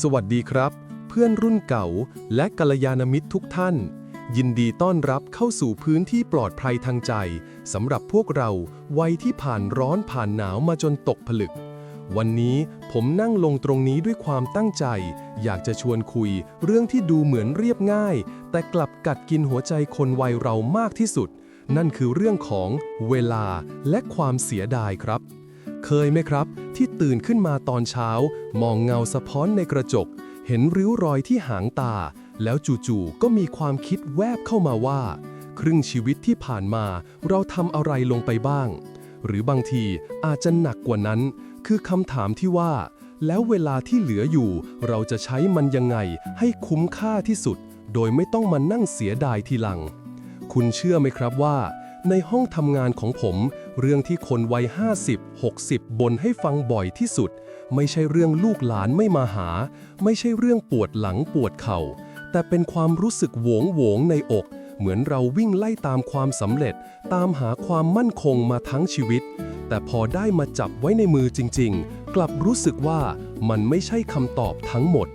สวัสดีครับ เพื่อนรุ่นเก่าและกัลยาณมิตรทุกท่าน ยินดีต้อนรับเข้าสู่พื้นที่ปลอดภัยทางใจสำหรับพวกเราวัยที่ผ่านร้อนผ่านหนาวมาจนตกผลึก วันนี้ผมนั่งลงตรงนี้ด้วยความตั้งใจ อยากจะชวนคุยเรื่องที่ดูเหมือนเรียบง่าย แต่กลับกัดกินหัวใจคนวัยเรามากที่สุด นั่นคือเรื่องของเวลาและความเสียดายครับ เคยไหมครับ ที่ตื่นขึ้นมาตอนเช้า มองเงาสะท้อนในกระจก เห็นริ้วรอยที่หางตา แล้วจู่ๆก็มีความคิดแวบเข้ามาว่า ครึ่งชีวิตที่ผ่านมาเราทำอะไรลงไปบ้าง หรือบางทีอาจจะหนักกว่านั้น คือคำถามที่ว่า แล้วเวลาที่เหลืออยู่ เราจะใช้มันยังไงให้คุ้มค่าที่สุด โดยไม่ต้องมานั่งเสียดายทีหลัง คุณเชื่อไหมครับว่า ในห้องทำงานของผม เรื่องที่คนวัย50 60บ่นให้ฟังบ่อยที่สุด ไม่ใช่เรื่องลูกหลานไม่มาหา ไม่ใช่เรื่องปวดหลังปวดเข่า แต่เป็นความรู้สึกโหวงโหวงในอก เหมือนเราวิ่งไล่ตามความสำเร็จ ตามหาความมั่นคงมาทั้งชีวิต แต่พอได้มาจับไว้ในมือจริง ๆ กลับรู้สึกว่ามันไม่ใช่คำตอบทั้งหมด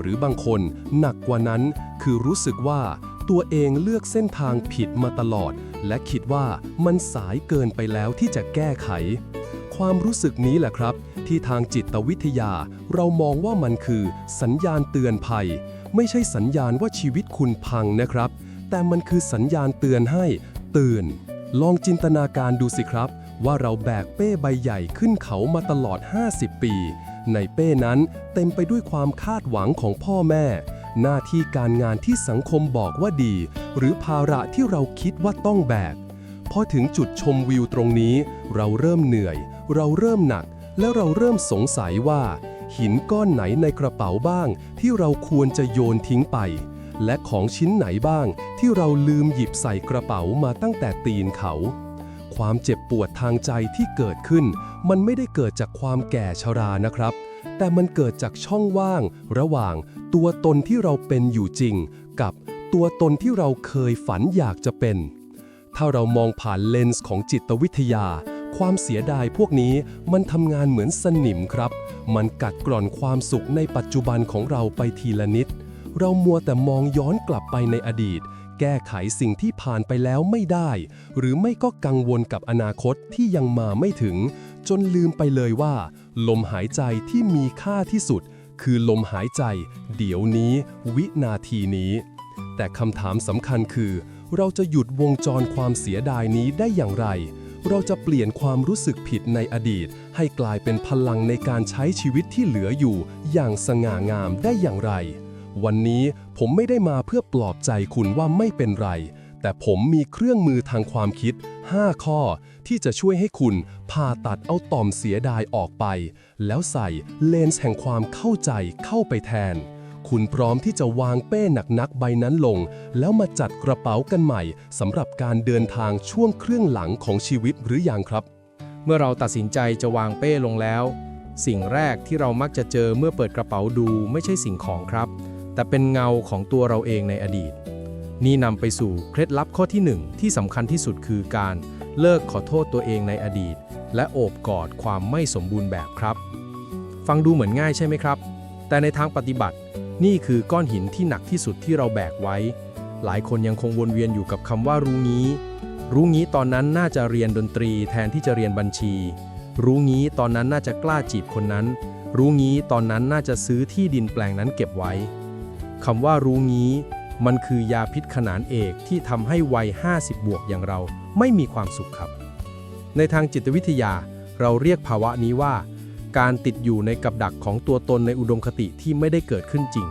หรือบางคนหนักกว่านั้นคือรู้สึกว่า ตัวเองเลือกเส้นทางผิดมาตลอด และคิดว่ามันสายเกินไปแล้วที่จะแก้ไข ความรู้สึกนี้แหละครับ ที่ทางจิตวิทยา เรามองว่ามันคือ สัญญาณเตือนภัย ไม่ใช่สัญญาณว่าชีวิตคุณพังนะครับ แต่มันคือสัญญาณเตือนให้ตื่น ลองจินตนาการดูสิครับ ว่าเราแบกเป้ใบใหญ่ขึ้นเขามาตลอด 50 ปี ในเป้นั้นเต็มไปด้วยความคาดหวังของพ่อแม่ หน้าที่การงานที่สังคมบอกว่าดี หรือภาระที่เราคิดว่าต้องแบก พอถึงจุดชมวิวตรงนี้ เราเริ่มเหนื่อย เราเริ่มหนัก และเราเริ่มสงสัยว่า หินก้อนไหนในกระเป๋าบ้าง ที่เราควรจะโยนทิ้งไป และของชิ้นไหนบ้าง ที่เราลืมหยิบใส่กระเป๋ามาตั้งแต่ตีนเขา ความเจ็บปวดทางใจที่เกิดขึ้น มันไม่ได้เกิดจากความแก่ชรานะครับ แต่มันเกิดจากช่องว่าง ระหว่างตัวตนที่เราเป็นอยู่จริง กับตัวตนที่เราเคยฝันอยากจะเป็น ถ้าเรามองผ่านเลนส์ของจิตวิทยา ความเสียดายพวกนี้มันทำงานเหมือนสนิมครับ มันกัดกร่อนความสุขในปัจจุบันของเราไปทีละนิด เรามัวแต่มองย้อนกลับไปในอดีต แก้ไขสิ่งที่ผ่านไปแล้วไม่ได้ หรือไม่ก็กังวลกับอนาคตที่ยังมาไม่ถึง จนลืมไปเลยว่า ลมหายใจที่มีค่าที่สุด คือลมหายใจ เดี๋ยวนี้ วินาทีนี้ แต่คำถามสำคัญคือ เราจะหยุดวงจรความเสียดายนี้ได้อย่างไร เราจะเปลี่ยนความรู้สึกผิดในอดีต ให้กลายเป็นพลังในการใช้ชีวิตที่เหลืออยู่ อย่างสง่างามได้อย่างไร วันนี้ผมไม่ได้มาเพื่อปลอบใจคุณว่าไม่เป็นไรแต่ผมมีเครื่องมือทางความคิด 5 ข้อ ที่จะช่วยให้คุณผ่าตัดเอาต่อมเสียดายออกไป แล้วใส่เลนส์แห่งความเข้าใจเข้าไปแทน คุณพร้อมที่จะวางเป้หนักๆใบนั้นลง แล้วมาจัดกระเป๋ากันใหม่สำหรับการเดินทางช่วงเครึ่องหลังของชีวิตหรืออยังครับ เมื่อเราตัดสินใจจะวางเป้ลงแล้ว สิ่งแรกที่เรามักจะเจอเมื่อเปิดกระเป๋าดูไม่ใช่สิ่งของครับ แต่เป็นเงาของตัวเราเองในอดีตนี่นำไปสู่เคล็ดลับข้อที่หนึ่งที่สำคัญที่สุดคือการ เลิกขอโทษตัวเองในอดีต และโอบกอดความไม่สมบูรณ์แบบครับ ฟังดูเหมือนง่ายใช่ไหมครับ แต่ในทางปฏิบัติ นี่คือก้อนหินที่หนักที่สุดที่เราแบกไว้ หลายคนยังคงวนเวียนอยู่กับคำว่ารู้งี้ รู้งี้ตอนนั้นน่าจะเรียนดนตรีแทนที่จะเรียนบัญชี รู้งี้ตอนนั้นน่าจะกล้าจีบคนนั้น รู้งี้ตอนนั้นน่าจะซื้อที่ดินแปลงนั้นเก็บไว้คำว่ารู้งี้ มันคือยาพิษขนานเอกที่ทำให้วัย 50 บวกอย่างเราไม่มีความสุขครับ ในทางจิตวิทยาเราเรียกภาวะนี้ว่า การติดอยู่ในกับดักของตัวตนในอุดมคติที่ไม่ได้เกิดขึ้นจริง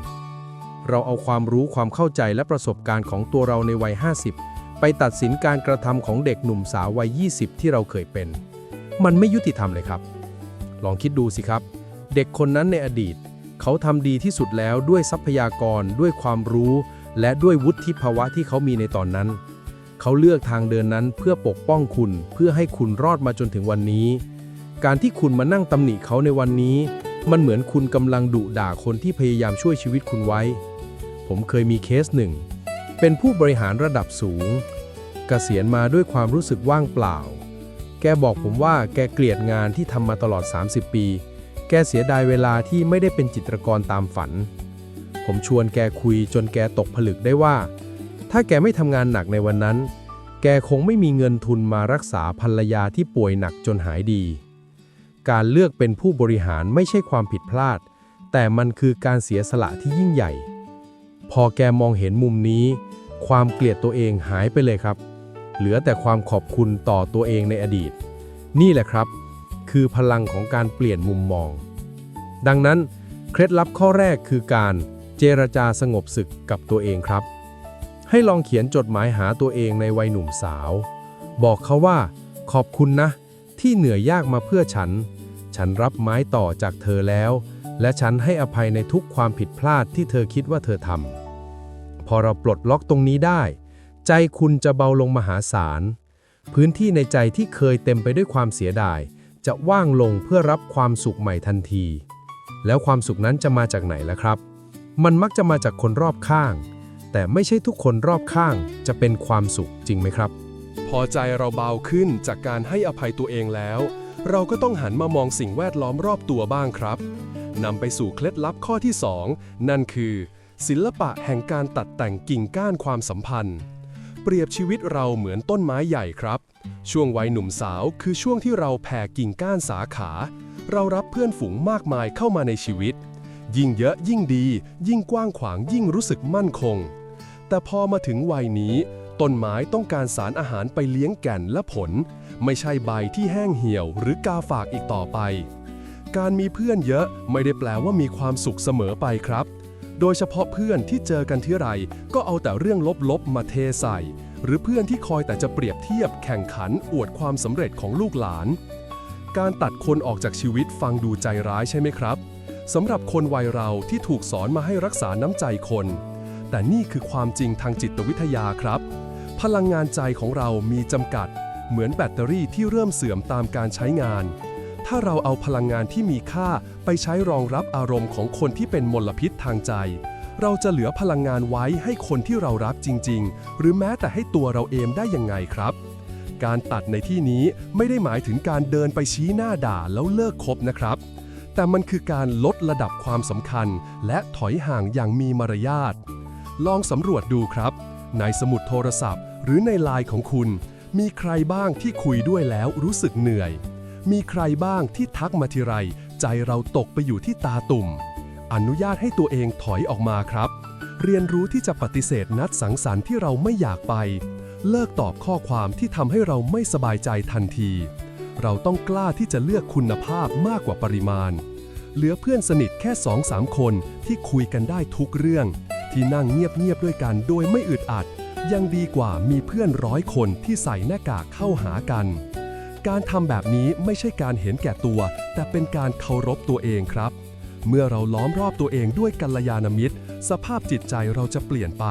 เราเอาความรู้ความเข้าใจและประสบการณ์ของตัวเราในวัย 50 ไปตัดสินการกระทำของเด็กหนุ่มสาววัย 20 ที่เราเคยเป็น มันไม่ยุติธรรมเลยครับ ลองคิดดูสิครับ เด็กคนนั้นในอดีต เขาทำดีที่สุดแล้วด้วยทรัพยากรด้วยความรู้ และด้วยวุฒิภาวะที่เขามีในตอนนั้น เขาเลือกทางเดินนั้นเพื่อปกป้องคุณเพื่อให้คุณรอดมาจนถึงวันนี้ การที่คุณมานั่งตำหนิเขาในวันนี้ มันเหมือนคุณกำลังดุด่าคนที่พยายามช่วยชีวิตคุณไว้ ผมเคยมีเคสหนึ่ง เป็นผู้บริหารระดับสูงเกษียณมาด้วยความรู้สึกว่างเปล่า แกบอกผมว่าแกเกลียดงานที่ทำมาตลอด 30 ปี แกเสียดายเวลาที่ไม่ได้เป็นจิตรกรตามฝัน ผมชวนแกคุยจนแกตกผลึกได้ว่า ถ้าแกไม่ทำงานหนักในวันนั้น แกคงไม่มีเงินทุนมารักษาภรรยาที่ป่วยหนักจนหายดี การเลือกเป็นผู้บริหารไม่ใช่ความผิดพลาด แต่มันคือการเสียสละที่ยิ่งใหญ่ พอแกมองเห็นมุมนี้ ความเกลียดตัวเองหายไปเลยครับ เหลือแต่ความขอบคุณต่อตัวเองในอดีต นี่แหละครับ คือพลังของการเปลี่ยนมุมมอง ดังนั้นเคล็ดลับข้อแรกคือการ เจรจาสงบศึกกับตัวเองครับ ให้ลองเขียนจดหมายหาตัวเองในวัยหนุ่มสาว บอกเขาว่า ขอบคุณนะ ที่เหนื่อยยากมาเพื่อฉัน ฉันรับไม้ต่อจากเธอแล้ว และฉันให้อภัยในทุกความผิดพลาดที่เธอคิดว่าเธอทำพอเราปลดล็อกตรงนี้ได้ ใจคุณจะเบาลงมหาศาลพื้นที่ในใจที่เคยเต็มไปด้วยความเสียดาย จะว่างลงเพื่อรับความสุขใหม่ทันที แล้วความสุขนั้นจะมาจากไหนล่ะครับ มันมักจะมาจากคนรอบข้าง แต่ไม่ใช่ทุกคนรอบข้างจะเป็นความสุขจริงไหมครับ พอใจเราเบาขึ้นจากการให้อภัยตัวเองแล้ว เราก็ต้องหันมามองสิ่งแวดล้อมรอบตัวบ้างครับนำไปสู่เคล็ดลับข้อที่ 2 นั่นคือ ศิลปะแห่งการตัดแต่งกิ่งก้านความสัมพันธ์ เปรียบชีวิตเราเหมือนต้นไม้ใหญ่ครับ ช่วงวัยหนุ่มสาวคือช่วงที่เราแผ่กิ่งก้านสาขา เรารับเพื่อนฝูงมากมายเข้ามาในชีวิต ยิ่งเยอะยิ่งดี ยิ่งกว้างขวางยิ่งรู้สึกมั่นคง แต่พอมาถึงวัยนี้ ต้นไม้ต้องการสารอาหารไปเลี้ยงแก่นและผล ไม่ใช่ใบที่แห้งเหี่ยวหรือกาฝากอีกต่อไป การมีเพื่อนเยอะไม่ได้แปลว่ามีความสุขเสมอไปครับ โดยเฉพาะเพื่อนที่เจอกันที่ไร ก็เอาแต่เรื่องลบๆมาเทใส่ หรือเพื่อนที่คอยแต่จะเปรียบเทียบแข่งขันอวดความสำเร็จของลูกหลาน การตัดคนออกจากชีวิตฟังดูใจร้ายใช่ไหมครับ สำหรับคนวัยเราที่ถูกสอนมาให้รักษาน้ำใจคน แต่นี่คือความจริงทางจิตวิทยาครับ พลังงานใจของเรามีจำกัด เหมือนแบตเตอรี่ที่เริ่มเสื่อมตามการใช้งาน ถ้าเราเอาพลังงานที่มีค่าไปใช้รองรับอารมณ์ของคนที่เป็นมลพิษทางใจ เราจะเหลือพลังงานไว้ให้คนที่เรารักจริง ๆ หรือแม้แต่ให้ตัวเราเองได้ยังไงครับการตัดในที่นี้ไม่ได้หมายถึงการเดินไปชี้หน้าด่าแล้วเลิกคบนะครับ แต่มันคือการลดระดับความสำคัญ และถอยห่างอย่างมีมารยาท ลองสำรวจดูครับ ในสมุดโทรศัพท์ หรือในไลน์ของคุณ มีใครบ้างที่คุยด้วยแล้วรู้สึกเหนื่อย มีใครบ้างที่ทักมาทีไร ใจเราตกไปอยู่ที่ตาตุ่ม อนุญาตให้ตัวเองถอยออกมาครับ เรียนรู้ที่จะปฏิเสธนัดสังสรรค์ที่เราไม่อยากไป เลิกตอบข้อความที่ทำให้เราไม่สบายใจทันที เราต้องกล้าที่จะเลือกคุณภาพมากกว่าปริมาณ เหลือเพื่อนสนิทแค่2องสามคนที่คุยกันได้ทุกเรื่อง ที่นั่งเงียบๆด้วยกันโดยไม่อึดอัด ยังดีกว่ามีเพื่อนร้อยคนที่ใส่หน้ากากเข้าหากัน การทำแบบนี้ไม่ใช่การเห็นแก่ตัว แต่เป็นการเคารพตัวเองครับ เมื่อเราล้อมรอบตัวเองด้วยกัลยาณมิตร สภาพจิตใจเราจะเปลี่ยนไป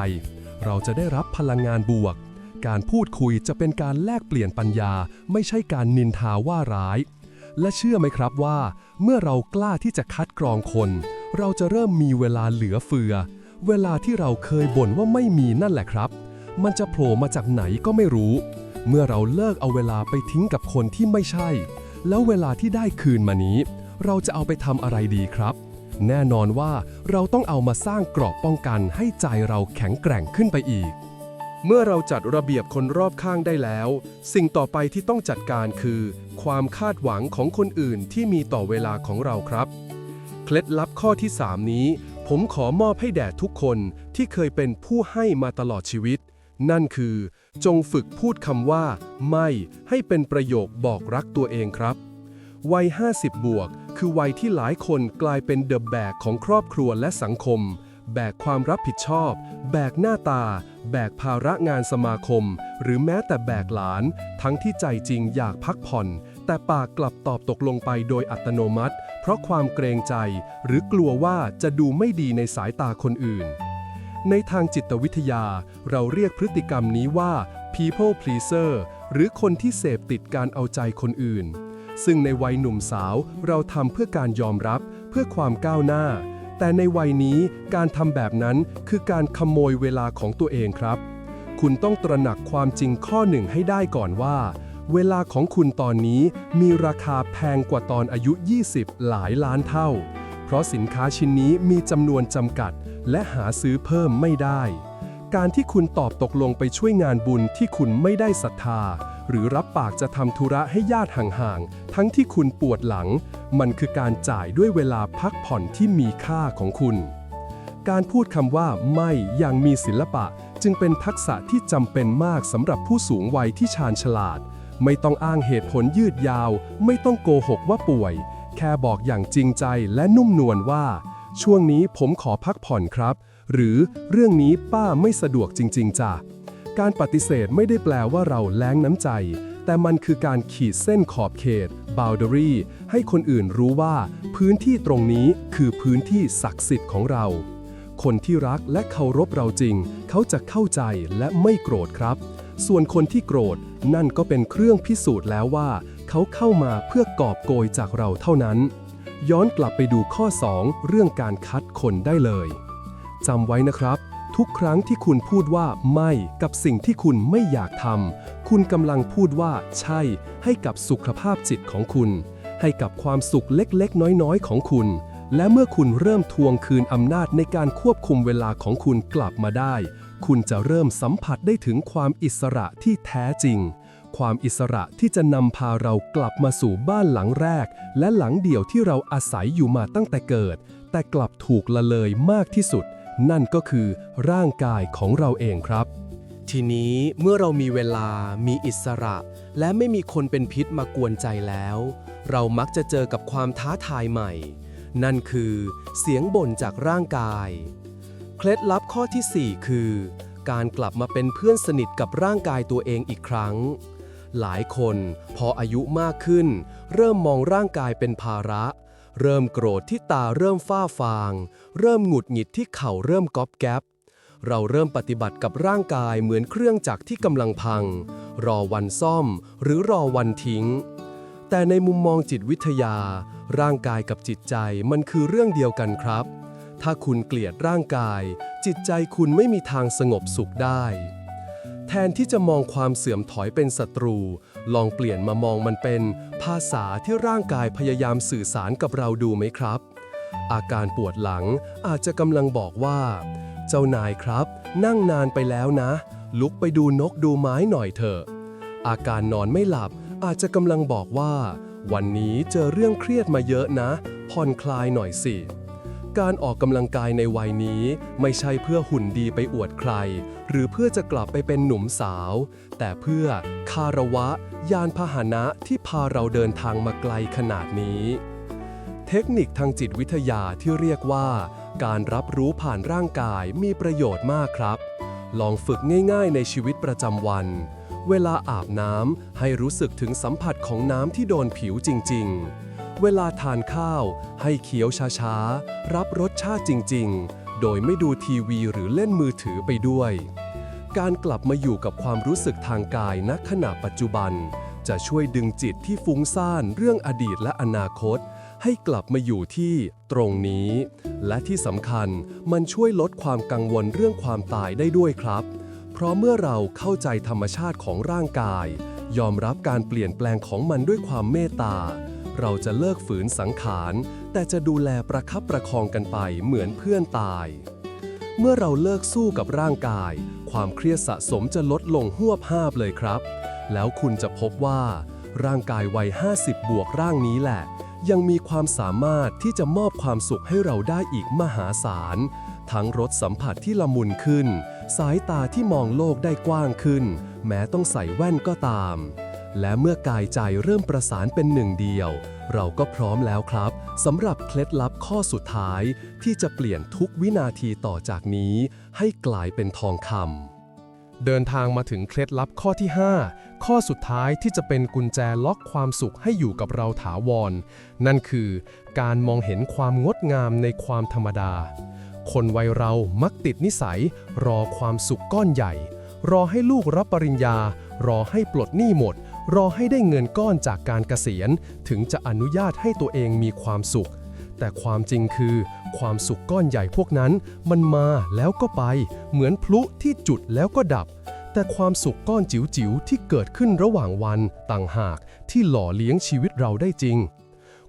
เราจะได้รับพลังงานบวก การพูดคุยจะเป็นการแลกเปลี่ยนปัญญา ไม่ใช่การนินทาว่าร้าย และเชื่อไหมครับว่า เมื่อเรากล้าที่จะคัดกรองคน เราจะเริ่มมีเวลาเหลือเฟือ เวลาที่เราเคยบ่นว่าไม่มีนั่นแหละครับ มันจะโผล่มาจากไหนก็ไม่รู้ เมื่อเราเลิกเอาเวลาไปทิ้งกับคนที่ไม่ใช่ แล้วเวลาที่ได้คืนมานี้ เราจะเอาไปทำอะไรดีครับแน่นอนว่าเราต้องเอามาสร้างกรอบป้องกันให้ใจเราแข็งแกร่งขึ้นไปอีก เมื่อเราจัดระเบียบคนรอบข้างได้แล้ว สิ่งต่อไปที่ต้องจัดการคือ ความคาดหวังของคนอื่นที่มีต่อเวลาของเราครับ เคล็ดลับข้อที่ 3 นี้ ผมขอมอบให้แด่ทุกคนที่เคยเป็นผู้ให้มาตลอดชีวิต นั่นคือ จงฝึกพูดคำว่า ไม่ให้เป็นประโยคบอกรักตัวเองครับ วัย 50 บวก คือวัยที่หลายคนกลายเป็นเดอะแบกของครอบครัวและสังคม แบกความรับผิดชอบ แบกหน้าตา แบกภาระงานสมาคม หรือแม้แต่แบกหลาน ทั้งที่ใจจริงอยากพักผ่อน แต่ปากกลับตอบตกลงไปโดยอัตโนมัติ เพราะความเกรงใจ หรือกลัวว่าจะดูไม่ดีในสายตาคนอื่น ในทางจิตวิทยา เราเรียกพฤติกรรมนี้ว่า people pleaser หรือคนที่เสพติดการเอาใจคนอื่น ซึ่งในวัยหนุ่มสาวเราทำเพื่อการยอมรับ เพื่อความก้าวหน้า แต่ในวัยนี้การทำแบบนั้นคือการขโมยเวลาของตัวเองครับ คุณต้องตระหนักความจริงข้อหนึ่งให้ได้ก่อนว่า เวลาของคุณตอนนี้มีราคาแพงกว่าตอนอายุ 20 หลายล้านเท่า เพราะสินค้าชิ้นนี้มีจำนวนจำกัด และหาซื้อเพิ่มไม่ได้ การที่คุณตอบตกลงไปช่วยงานบุญที่คุณไม่ได้ศรัทธา หรือรับปากจะทำธุระให้ญาติห่างๆ ทั้งที่คุณปวดหลัง มันคือการจ่ายด้วยเวลาพักผ่อนที่มีค่าของคุณ การพูดคำว่าไม่อย่างมีศิลปะจึงเป็นทักษะที่จำเป็นมากสำหรับผู้สูงวัยที่ชาญฉลาด ไม่ต้องอ้างเหตุผลยืดยาว ไม่ต้องโกหกว่าป่วย แค่บอกอย่างจริงใจและนุ่มนวลว่า ช่วงนี้ผมขอพักผ่อนครับ หรือเรื่องนี้ป้าไม่สะดวกจริง ๆจ้ะ การปฏิเสธไม่ได้แปลว่าเราแล้งน้ำใจ แต่มันคือการขีดเส้นขอบเขต boundary ให้คนอื่นรู้ว่า พื้นที่ตรงนี้คือพื้นที่ศักดิ์สิทธิ์ของเรา คนที่รักและเคารพเราจริง เขาจะเข้าใจและไม่โกรธครับ ส่วนคนที่โกรธนั่นก็เป็นเครื่องพิสูจน์แล้วว่า เขาเข้ามาเพื่อกอบโกยจากเราเท่านั้น ย้อนกลับไปดูข้อ 2 เรื่องการคัดคนได้เลยจำไว้นะครับ ทุกครั้งที่คุณพูดว่าไม่กับสิ่งที่คุณไม่อยากทำคุณกำลังพูดว่าใช่ ให้กับสุขภาพจิตของคุณ ให้กับความสุขเล็กๆ น้อยๆ ของคุณ และเมื่อคุณเริ่มทวงคืนอำนาจในการควบคุมเวลาของคุณกลับมาได้ คุณจะเริ่มสัมผัสได้ถึงความอิสระที่แท้จริง ความอิสระที่จะนำพาเรากลับมาสู่บ้านหลังแรก และหลังเดี่ยวที่เราอาศัยอยู่มาตั้งแต่เกิด แต่กลับถูกละเลยมากที่สุด นั่นก็คือร่างกายของเราเองครับ ทีนี้เมื่อเรามีเวลา มีอิสระ และไม่มีคนเป็นพิษมากวนใจแล้ว เรามักจะเจอกับความท้าทายใหม่ นั่นคือเสียงบ่นจากร่างกาย เคล็ดลับข้อทีสี่4 คือ การกลับมาเป็นเพื่อนสนิทกับร่างกายตัวเองอีกครั้ง หลายคนพออายุมากขึ้น เริ่มมองร่างกายเป็นภาระ เริ่มโกรธที่ตาเริ่มฝ้าฟาง เริ่มหงุดหงิดที่เข่าเริ่มก๊อบแก๊บ เราเริ่มปฏิบัติกับร่างกายเหมือนเครื่องจักรที่กำลังพัง รอวันซ่อม หรือรอวันทิ้ง แต่ในมุมมองจิตวิทยา ร่างกายกับจิตใจมันคือเรื่องเดียวกันครับ ถ้าคุณเกลียดร่างกาย จิตใจคุณไม่มีทางสงบสุขได้ แทนที่จะมองความเสื่อมถอยเป็นศัตรู ลองเปลี่ยนมามองมันเป็นภาษาที่ร่างกายพยายามสื่อสารกับเราดูไหมครับ อาการปวดหลังอาจจะกำลังบอกว่า เจ้านายครับ นั่งนานไปแล้วนะ ลุกไปดูนกดูไม้หน่อยเถอะ อาการนอนไม่หลับอาจจะกำลังบอกว่า วันนี้เจอเรื่องเครียดมาเยอะนะ ผ่อนคลายหน่อยสิ การออกกำลังกายในวัยนี้ไม่ใช่เพื่อหุ่นดีไปอวดใคร หรือเพื่อจะกลับไปเป็นหนุ่มสาว แต่เพื่อคารวะ ยานพาหนะที่พาเราเดินทางมาไกลขนาดนี้ เทคนิคทางจิตวิทยาที่เรียกว่า การรับรู้ผ่านร่างกายมีประโยชน์มากครับ ลองฝึกง่ายๆในชีวิตประจำวัน เวลาอาบน้ำให้รู้สึกถึงสัมผัสของน้ำที่โดนผิวจริง ๆ เวลาทานข้าว ให้เคี้ยวช้าๆ รับรสชาติจริงๆ โดยไม่ดูทีวีหรือเล่นมือถือไปด้วย การกลับมาอยู่กับความรู้สึกทางกายณขณะปัจจุบัน จะช่วยดึงจิตที่ฟุ้งซ่านเรื่องอดีตและอนาคต ให้กลับมาอยู่ที่ตรงนี้ และที่สำคัญมันช่วยลดความกังวลเรื่องความตายได้ด้วยครับ เพราะเมื่อเราเข้าใจธรรมชาติของร่างกาย ยอมรับการเปลี่ยนแปลงของมันด้วยความเมตตา เราจะเลิกฝืนสังขาร แต่จะดูแลประคับประคองกันไปเหมือนเพื่อนตาย เมื่อเราเลิกสู้กับร่างกาย ความเครียดสะสมจะลดลงหวบห้าบเลยครับ แล้วคุณจะพบว่า ร่างกายวัย 50 บวกร่างนี้แหละ ยังมีความสามารถที่จะมอบความสุขให้เราได้อีกมหาศาล ทั้งรสสัมผัสที่ละมุนขึ้น สายตาที่มองโลกได้กว้างขึ้น แม้ต้องใส่แว่นก็ตาม และเมื่อกายใจเริ่มประสานเป็นหนึ่งเดียว เราก็พร้อมแล้วครับสำหรับเคล็ดลับข้อสุดท้าย ที่จะเปลี่ยนทุกวินาทีต่อจากนี้ ให้กลายเป็นทองคำเดินทางมาถึงเคล็ดลับข้อที่ 5 ข้อสุดท้ายที่จะเป็นกุญแจล็อกความสุขให้อยู่กับเราถาวร นั่นคือ การมองเห็นความงดงามในความธรรมดา คนวัยเรามักติดนิสัย รอความสุขก้อนใหญ่ รอให้ลูกรับปริญญา รอให้ปลดหนี้หมด รอให้ได้เงินก้อนจากการเกษียณ ถึงจะอนุญาตให้ตัวเองมีความสุข แต่ความจริงคือ ความสุขก้อนใหญ่พวกนั้น มันมาแล้วก็ไป เหมือนพลุที่จุดแล้วก็ดับ แต่ความสุขก้อนจิ๋วๆที่เกิดขึ้นระหว่างวัน ต่างหากที่หล่อเลี้ยงชีวิตเราได้จริง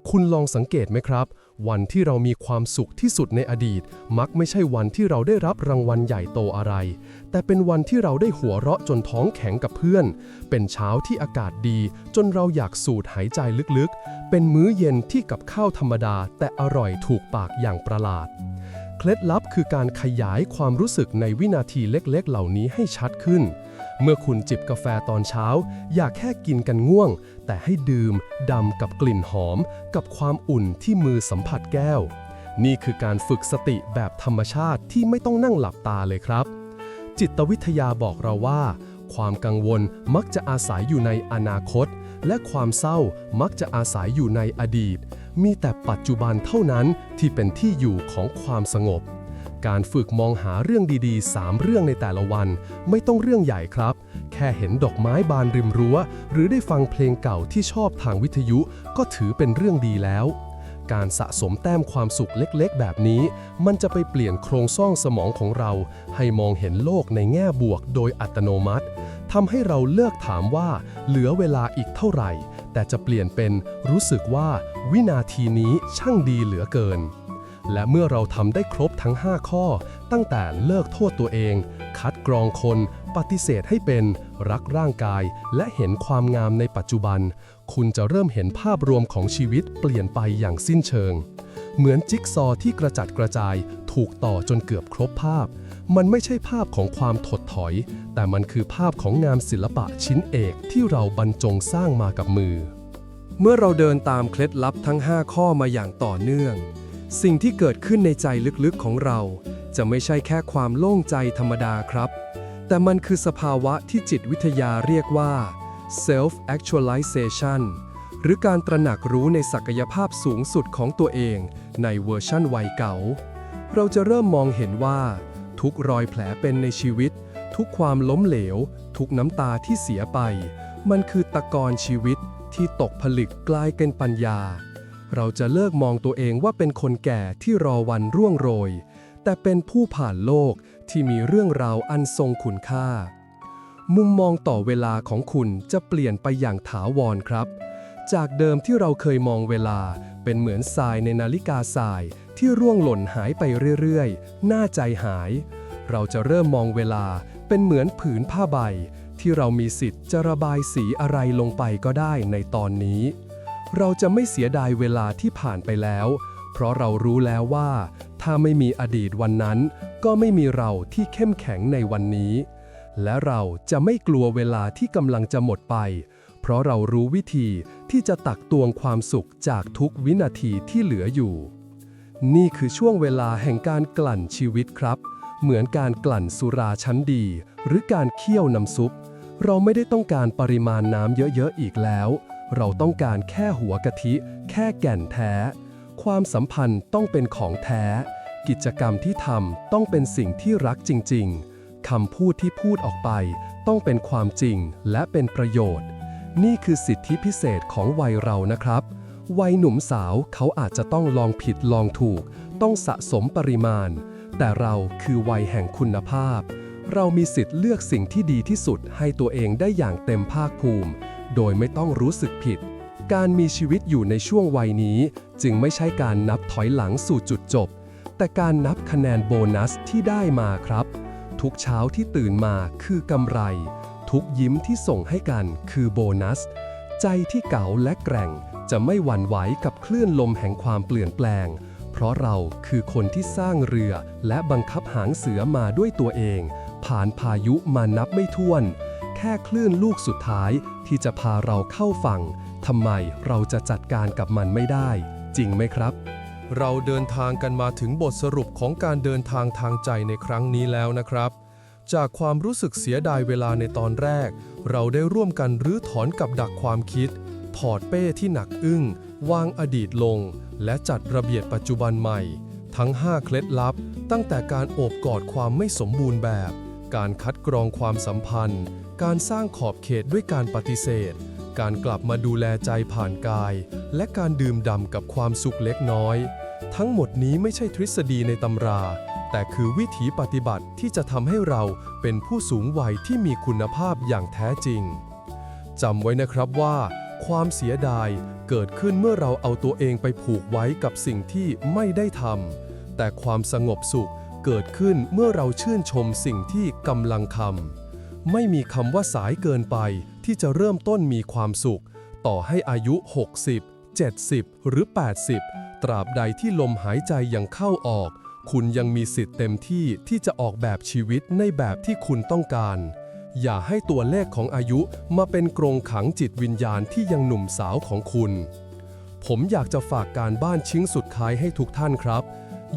คุณลองสังเกตไหมครับ วันที่เรามีความสุขที่สุดในอดีต มักไม่ใช่วันที่เราได้รับรางวัลใหญ่โตอะไร แต่เป็นวันที่เราได้หัวเราะจนท้องแข็งกับเพื่อน เป็นเช้าที่อากาศดี จนเราอยากสูดหายใจลึกๆ เป็นมื้อเย็นที่กับข้าวธรรมดา แต่อร่อยถูกปากอย่างประหลาด เคล็ดลับคือการขยายความรู้สึกในวินาทีเล็กๆ เหล่านี้ให้ชัดขึ้น เมื่อคุณจิบกาแฟตอนเช้า อย่าแค่กินกันง่วง แต่ให้ดื่มดำกับกลิ่นหอม กับความอุ่นที่มือสัมผัสแก้ว นี่คือการฝึกสติแบบธรรมชาติที่ไม่ต้องนั่งหลับตาเลยครับ จิตวิทยาบอกเราว่า ความกังวลมักจะอาศัยอยู่ในอนาคต และความเศร้ามักจะอาศัยอยู่ในอดีต มีแต่ปัจจุบันเท่านั้นที่เป็นที่อยู่ของความสงบ การฝึกมองหาเรื่องดีๆ 3 เรื่องในแต่ละวัน ไม่ต้องเรื่องใหญ่ครับ แค่เห็นดอกไม้บานริมรั้ว หรือได้ฟังเพลงเก่าที่ชอบทางวิทยุ ก็ถือเป็นเรื่องดีแล้ว การสะสมแต้มความสุขเล็กๆ แบบนี้ มันจะไปเปลี่ยนโครงสร้างสมองของเรา ให้มองเห็นโลกในแง่บวกโดยอัตโนมัติทำให้เราเลิกถามว่าเหลือเวลาอีกเท่าไหร่ แต่จะเปลี่ยนเป็นรู้สึกว่าวินาทีนี้ช่างดีเหลือเกิน และเมื่อเราทำได้ครบทั้ง 5 ข้อ ตั้งแต่เลิกโทษตัวเอง คัดกรองคน ปฏิเสธให้เป็นรักร่างกาย และเห็นความงามในปัจจุบัน คุณจะเริ่มเห็นภาพรวมของชีวิตเปลี่ยนไปอย่างสิ้นเชิง เหมือนจิ๊กซอว์ที่กระจัดกระจาย ถูกต่อจนเกือบครบภาพ มันไม่ใช่ภาพของความถดถอย แต่มันคือภาพของงานศิลปะชิ้นเอกที่เราบรรจงสร้างมากับมือ เมื่อเราเดินตามเคล็ดลับทั้ง 5 ข้อมาอย่างต่อเนื่อง สิ่งที่เกิดขึ้นในใจลึกๆของเรา จะไม่ใช่แค่ความโล่งใจธรรมดาครับ แต่มันคือสภาวะที่จิตวิทยาเรียกว่า self actualization หรือการตระหนักรู้ในศักยภาพสูงสุดของตัวเองในเวอร์ชั่นวัยเก่า เราจะเริ่มมองเห็นว่า ทุกรอยแผลเป็นในชีวิต ทุกความล้มเหลว ทุกน้ำตาที่เสียไป มันคือตะกอนชีวิตที่ตกผลึกกลายเป็นปัญญา เราจะเลิกมองตัวเองว่าเป็นคนแก่ที่รอวันร่วงโรย แต่เป็นผู้ผ่านโลกที่มีเรื่องราวอันทรงคุณค่า มุมมองต่อเวลาของคุณจะเปลี่ยนไปอย่างถาวรครับ จากเดิมที่เราเคยมองเวลาเป็นเหมือนทรายในนาฬิกาทราย ที่ร่วงหล่นหายไปเรื่อยๆ น่าใจหาย เราจะเริ่มมองเวลาเป็นเหมือนผืนผ้าใบ ที่เรามีสิทธิ์จะระบายสีอะไรลงไปก็ได้ในตอนนี้ เราจะไม่เสียดายเวลาที่ผ่านไปแล้ว เพราะเรารู้แล้วว่า ถ้าไม่มีอดีตวันนั้น ก็ไม่มีเราที่เข้มแข็งในวันนี้ และเราจะไม่กลัวเวลาที่กำลังจะหมดไปเพราะเรารู้วิธีที่จะตักตวงความสุขจากทุกวินาทีที่เหลืออยู่ นี่คือช่วงเวลาแห่งการกลั่นชีวิตครับ เหมือนการกลั่นสุราชั้นดี หรือการเคี่ยวน้ำซุป เราไม่ได้ต้องการปริมาณน้ำเยอะๆอีกแล้ว เราต้องการแค่หัวกะทิ แค่แก่นแท้ ความสัมพันธ์ต้องเป็นของแท้ กิจกรรมที่ทำต้องเป็นสิ่งที่รักจริง ๆคำพูดที่พูดออกไป ต้องเป็นความจริงและเป็นประโยชน์ นี่คือสิทธิพิเศษของวัยเรานะครับ วัยหนุ่มสาวเขาอาจจะต้องลองผิดลองถูก ต้องสะสมปริมาณ แต่เราคือวัยแห่งคุณภาพ เรามีสิทธิ์เลือกสิ่งที่ดีที่สุดให้ตัวเองได้อย่างเต็มภาคภูมิ โดยไม่ต้องรู้สึกผิด การมีชีวิตอยู่ในช่วงวัยนี้ จึงไม่ใช่การนับถอยหลังสู่จุดจบ แต่การนับคะแนนโบนัสที่ได้มาครับ ทุกเช้าที่ตื่นมาคือกำไร ทุกยิ้มที่ส่งให้กันคือโบนัส ใจที่เก๋าและแกร่ง จะไม่หวั่นไหวกับคลื่นลมแห่งความเปลี่ยนแปลง เพราะเราคือคนที่สร้างเรือและบังคับหางเสือมาด้วยตัวเอง ผ่านพายุมานับไม่ถ้วน แค่คลื่นลูกสุดท้ายที่จะพาเราเข้าฝั่งทำไมเราจะจัดการกับมันไม่ได้ จริงไหมครับ เราเดินทางกันมาถึงบทสรุปของการเดินทางทางใจในครั้งนี้แล้วนะครับจากความรู้สึกเสียดายเวลาในตอนแรก เราได้ร่วมกันรื้อถอนกับดักความคิด ถอดเป้ที่หนักอึ้ง วางอดีตลง และจัดระเบียบปัจจุบันใหม่ ทั้ง 5 เคล็ดลับ ตั้งแต่การโอบกอดความไม่สมบูรณ์แบบ การคัดกรองความสัมพันธ์ การสร้างขอบเขตด้วยการปฏิเสธ การกลับมาดูแลใจผ่านกาย และการดื่มด่ำกับความสุขเล็กน้อย ทั้งหมดนี้ไม่ใช่ทฤษฎีในตำรา แต่คือวิถีปฏิบัติที่จะทำให้เราเป็นผู้สูงวัยที่มีคุณภาพอย่างแท้จริงจำไว้นะครับว่า ความเสียดายเกิดขึ้นเมื่อเราเอาตัวเองไปผูกไว้กับสิ่งที่ไม่ได้ทำแต่ความสงบสุขเกิดขึ้นเมื่อเราชื่นชมสิ่งที่กำลังทำไม่มีคำว่าสายเกินไปที่จะเริ่มต้นมีความสุข ต่อให้อายุ 60 70 หรือ 80 ตราบใดที่ลมหายใจยังเข้าออก คุณยังมีสิทธิ์เต็มที่ที่จะออกแบบชีวิตในแบบที่คุณต้องการ อย่าให้ตัวเลขของอายุมาเป็นกรงขังจิตวิญญาณที่ยังหนุ่มสาวของคุณ ผมอยากจะฝากการบ้านชิ้นสุดท้ายให้ทุกท่านครับ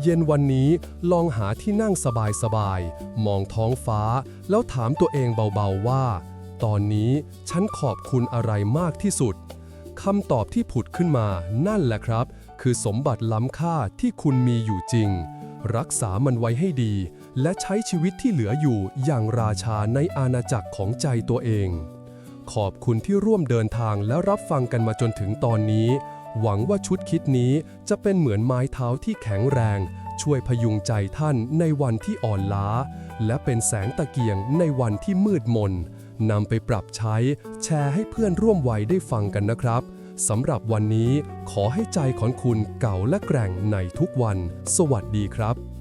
เย็นวันนี้ลองหาที่นั่งสบายๆ มองท้องฟ้า แล้วถามตัวเองเบาๆว่า ตอนนี้ฉันขอบคุณอะไรมากที่สุดคำตอบที่ผุดขึ้นมานั่นแหละครับ คือสมบัติล้ำค่าที่คุณมีอยู่จริง รักษามันไว้ให้ดี และใช้ชีวิตที่เหลืออยู่อย่างราชาในอาณาจักรของใจตัวเอง ขอบคุณที่ร่วมเดินทางและรับฟังกันมาจนถึงตอนนี้ หวังว่าชุดคิดนี้จะเป็นเหมือนไม้เท้าที่แข็งแรง ช่วยพยุงใจท่านในวันที่อ่อนล้า และเป็นแสงตะเกียงในวันที่มืดมนนำไปปรับใช้แชร์ให้เพื่อนร่วมวัยได้ฟังกันนะครับสำหรับวันนี้ขอให้ใจของคุณเก่าและแกร่งในทุกวัน สวัสดีครับ